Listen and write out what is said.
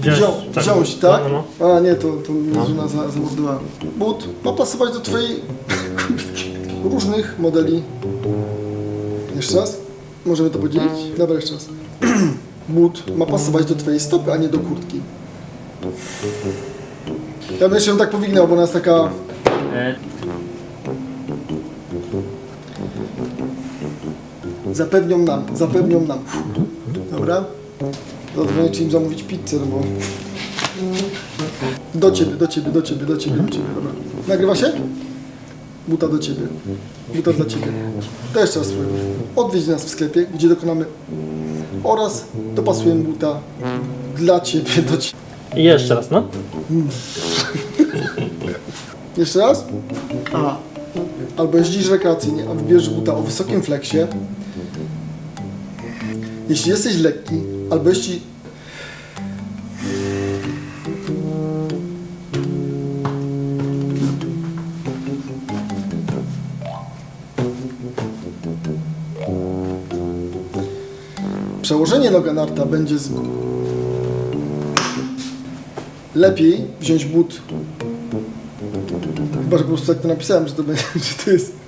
Wziąć, Wziął, tak. wziąć, tak? No, no, A nie, to, to mnie żona za, zamordowała. But ma pasować do twojej różnych modeli. Jeszcze raz? Możemy to podzielić? Dobra, jeszcze raz. But ma pasować do twojej stopy, a nie do kurtki. Ja bym jeszcze ją tak powignął, bo ona jest taka... no. E, Zapewnią nam, zapewnią nam. Dobra? Zadzwonię, czy im zamówić pizzę, no bo... Do ciebie, do ciebie, do ciebie, do ciebie, do ciebie, dobra. Nagrywa się? Buta do ciebie. Buta dla ciebie. To jeszcze raz spróbuję. Odwiedź nas w sklepie, gdzie dokonamy oraz dopasujemy buta dla ciebie, do ciebie. I jeszcze raz, no. Jeszcze raz? A. Albo jeździsz rekreacyjnie, a wybierzesz buta o wysokim fleksie. Jeśli jesteś lekki, albo jeśli... Przełożenie Loganarta będzie z... Lepiej wziąć but. Chyba, że po prostu tak to napisałem, że to, będzie, że to jest